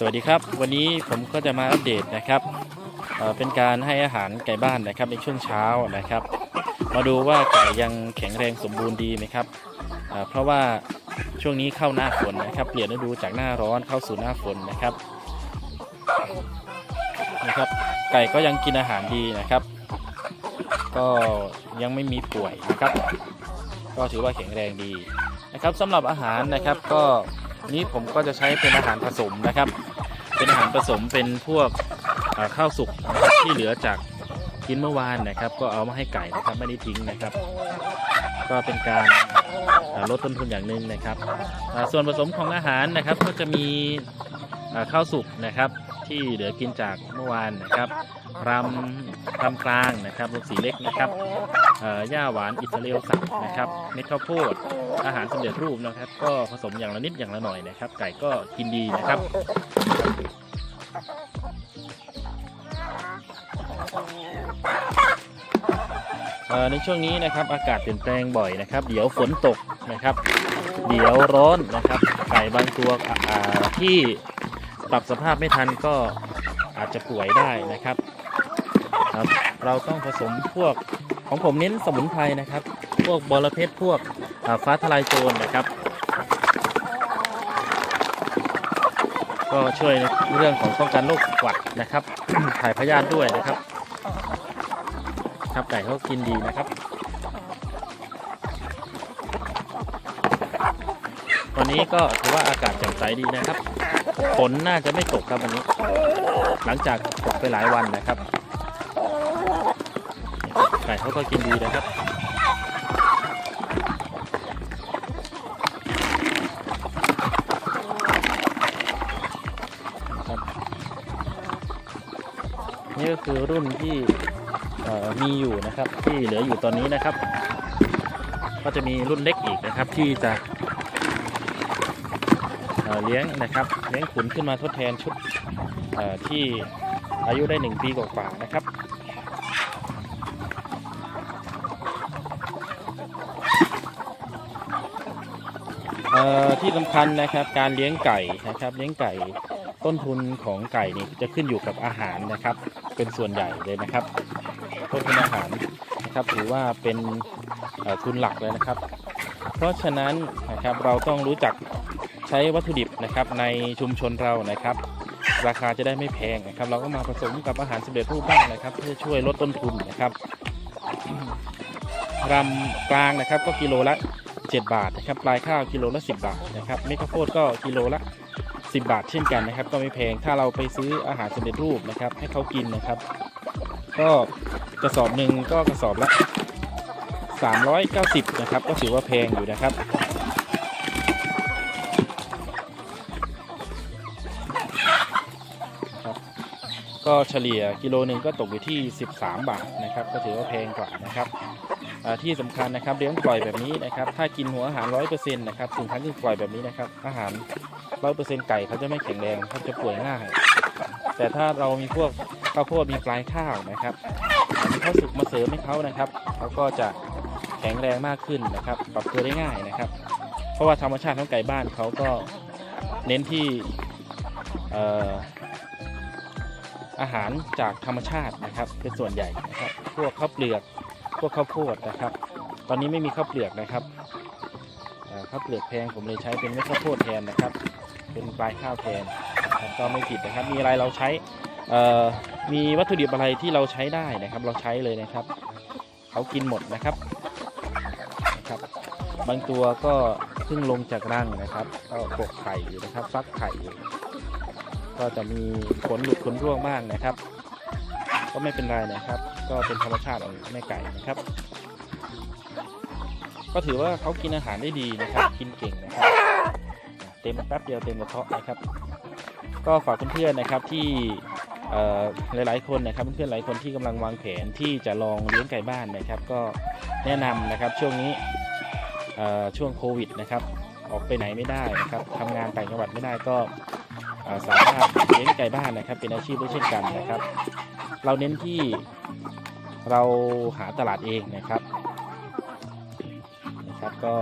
สวัสดีครับ วันนี้ผมก็จะมาอัปเดตนะครับเเป็นการให้อาหารไก่บ้านนะครับในช่วงเช้านะครับ มาดูว่าไก่ยังแข็งแรงสมบูรณ์ดีไหมครับเเพราะว่าช่วงนี้เข้าหน้าฝนนะครับ เปลี่ยนฤดูจากหน้าร้อนเข้าสู่หน้าฝนนะครับนะครับไก่ก็ยังกินอาหารดีนะครับ ก็ยังไม่มีป่วยนะครับ ก็ถือว่าแข็งแรงดีนะครับสำหรับอาหารนะครับก็นี้ผมก็จะใช้เป็นอาหารผสมนะครับ เป็นอาหารผสมเป็นพวกข้าวสุกที่เหลือจากกินเมื่อวานนะครับ ก็เอามาให้ไก่นะครับไม่ได้ทิ้งนะครับ ก็เป็นการลดต้นทุนอย่างหนึ่งนะครับ ส่วนผสมของอาหารนะครับก็จะมีข้าวสุกนะครับที่เหลือกินจากเมื่อวานนะครับ รำรำกลางนะครับลูกสีเล็กนะครับเอ่อย่าหวานอิสราเอลสับนะครับเม็ดข้าวโพดอาหารสำเร็จรูปนะครับ ก็ผสมอย่างละนิดอย่างละหน่อยนะครับ ไก่ก็กินดีนะครับในช่วงนี้นะครับอากาศเปลี่ยนแปลงบ่อยนะครับ เดี๋ยวฝนตกนะครับ เดี๋ยวร้อนนะครับ ไก่บางตัวที่ปรับสภาพไม่ทันก็ อาจจะป่วยได้นะครับครับ เราต้องผสมพวกของผมเน้นสมุนไพรนะครับ พวกบอระเพ็ดพวกฟ้าทลายโจรนะครับ ก็ช่วยในเรื่องของป้องกันโรคหวัดนะครับ ถ่ายพยาธิด้วยนะครับ ครับไก่เขากินดีนะครับ วันนี้ก็ถือว่าอากาศแจ่มใสดีนะครับ ฝนน่าจะไม่ตกครับวันนี้ หลังจากตกไปหลายวันนะครับไก่เขาก็กินดีนะครับนี่ก็คือรุ่นที่มีอยู่นะครับที่เหลืออยู่ตอนนี้นะครับ ก็จะมีรุ่นเล็กอีกนะครับที่จะ เเลี้ยงนะครับเลี้ยงขุนขึ้นมาทดแทนชุดที่อายุได้หนึ่งปีกว่าๆนะครับที่สำคัญนะครับการเลี้ยงไก่นะครับเลี้ยงไก่ต้นทุนของไก่นี่จะขึ้นอยู่กับอาหารนะครับ เป็นส่วนใหญ่เลยนะครับ ต้นทุนอาหารนะครับถือว่าเป็นทุนหลักเลยนะครับ เพราะฉะนั้นนะครับเราต้องรู้จัก ใช้วัตถุดิบนะครับในชุมชนเรานะครับ ราคาจะได้ไม่แพงนะครับ เราก็มาผสมกับอาหารสำเร็จรูปบ้างนะครับ เพื่อช่วยลดต้นทุนนะครับรำกลางนะครับก็กิโลละ 7 บาทนะครับปลายข้าวกิโลละ 10 บาทนะครับเม็ดข้าวโพดก็กิโลละ 10 บาทเช่นกันนะครับ ก็ไม่แพงถ้าเราไปซื้ออาหารสำเร็จรูปนะครับ ให้เขากินนะครับ ก็กระสอบหนึ่งก็กระสอบละ 390 นะครับ ก็ถือว่าแพงอยู่นะครับ ก็เฉลี่ยกิโลหนึ่งก็ตกอยู่ที่ 13 บาทนะครับ ก็ถือว่าแพงกว่านะครับที่สำคัญนะครับเลี้ยงปล่อยแบบนี้นะครับ ถ้ากินหัวอาหารร้อยเปอร์เซ็นต์นะครับถึงครั้งที่ปล่อยแบบนี้นะครับ อาหารร้อยเปอร์เซ็นต์ไก่เขาจะไม่แข็งแรงเขาจะป่วยง่าย แต่ถ้าเรามีพวกข้าวโพดมีปลายข้าวนะครับมีข้าวสุกมาเสริมให้เขานะครับเขาก็จะแข็งแรงมากขึ้นนะครับ ปรับตัวได้ง่ายนะครับ เพราะว่าธรรมชาติของไก่บ้านเขาก็เน้นที่เอาหารจากธรรมชาตินะครับเป็นส่วนใหญ่นะครับพวกข้าวเปลือกพวกข้าวโพดนะครับ ตอนนี้ไม่มีข้าวเปลือกนะครับข้าวเปลือกแพงผมเลยใช้เป็นเม็ดข้าวโพดแทนนะครับ เป็นปลายข้าวแทนก็ไม่ผิดนะครับ มีอะไรเราใช้มีวัตถุดิบอะไรที่เราใช้ได้นะครับ เราใช้เลยนะครับเขากินหมดนะครับนะครับบางตัวก็เพิ่งลงจากรังนะครับก็กกไข่อยู่นะครับ ฟักไข่อยู่ ก็จะมีขนหลุดขนร่วงบ้างนะครับ ก็ไม่เป็นไรนะครับ ก็เป็นธรรมชาติของแม่ไก่นะครับ ก็ถือว่าเขากินอาหารได้ดีนะครับ กินเก่งนะครับ เต็มแป๊บเดียวเต็มกระเพาะนะครับ ก็ฝากเพื่อนๆนะครับที่หลายๆคนนะครับเพื่อนๆหลายคนที่กำลังวางแผนที่จะลองเลี้ยงไก่บ้านนะครับ ก็แนะนำนะครับช่วงนี้ช่วงโควิดนะครับ ออกไปไหนไม่ได้นะครับทำงานต่างจังหวัดไม่ได้ก็ สามารถเลี้ยงไก่บ้านนะครับ เป็นอาชีพได้เช่นกันนะครับ เราเน้นที่เราหาตลาดเองนะครับนะครับ ก็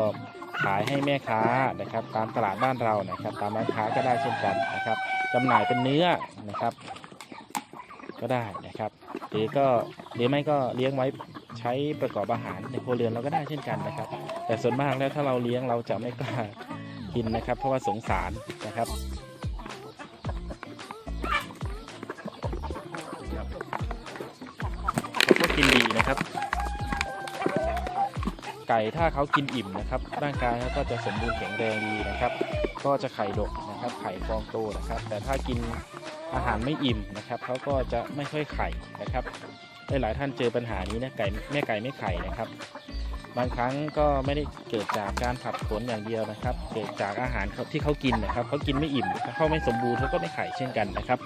ขายให้แม่ค้านะครับ ตามตลาดบ้านเรานะครับ ตามร้านค้าก็ได้เช่นกันนะครับจำหน่ายเป็นเนื้อนะครับ ก็ได้นะครับหรือก็หรือไม่ก็เลี้ยงไว้ใช้ประกอบอาหารในครัวเรือนเราก็ได้เช่นกันนะครับ แต่ส่วนมากแล้วถ้าเราเลี้ยงเราจะไม่กล้ากินนะครับ เพราะว่าสงสารนะครับ กินดีนะครับ ไก่ถ้าเขากินอิ่มนะครับ ร่างกายเขาก็จะสมบูรณ์แข็งแรงดีนะครับ ก็จะไข่ดกนะครับ ไข่ฟองโตนะครับ แต่ถ้ากินอาหารไม่อิ่มนะครับเขาก็จะไม่ค่อยไข่นะครับหลายท่านเจอปัญหานี้นะไก่แม่ไก่ไม่ไข่นะครับ บางครั้งก็ไม่ได้เกิดจากการผัดขนอย่างเดียวนะครับ เกิดจากอาหารที่เขากินนะครับเขากินไม่อิ่มเขาไม่สมบูรณ์เขาก็ไม่ไข่เช่นกันนะครับ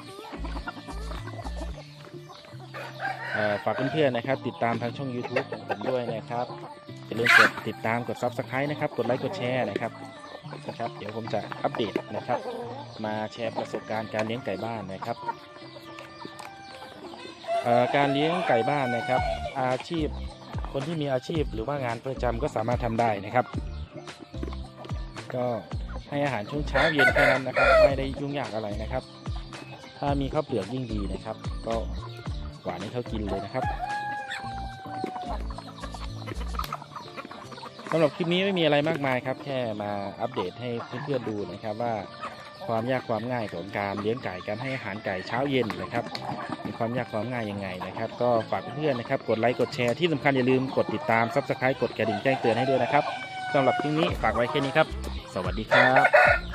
ฝากเพื่อนๆนะครับ ติดตามทางช่อง YouTube ของผมด้วยนะครับอย่าลืมกดติดตามกด Subscribe นะครับ กดไลค์กดแชร์นะครับนะครับ เดี๋ยวผมจะอัปเดตนะครับ มาแชร์ประสบการณ์การเลี้ยงไก่บ้านนะครับการเลี้ยงไก่บ้านนะครับ อาชีพคนที่มีอาชีพหรือว่างานประจำก็สามารถทำได้นะครับ ก็ให้อาหารช่วงเช้าเย็นแค่นั้นนะครับ ไม่ได้ยุ่งยากอะไรนะครับ ถ้ามีข้าวเปลือกยิ่งดีนะครับ ก็ หวานให้เขากินเลยนะครับสำหรับคลิปนี้ไม่มีอะไรมากมายครับ แค่มาอัปเดตให้เพื่อนๆดูนะครับว่าความยากความง่ายของการเลี้ยงไก่การให้อาหารไก่เช้าเย็นนะครับ มีความยากความง่ายยังไงนะครับ ก็ฝากเพื่อนๆนะครับ กดไลค์กดแชร์ที่สำคัญอย่าลืมกดติดตามซับสไครต์กดกระดิ่งแจ้งเตือนให้ด้วยนะครับสำหรับคลิปนี้ฝากไว้แค่นี้ครับ สวัสดีครับ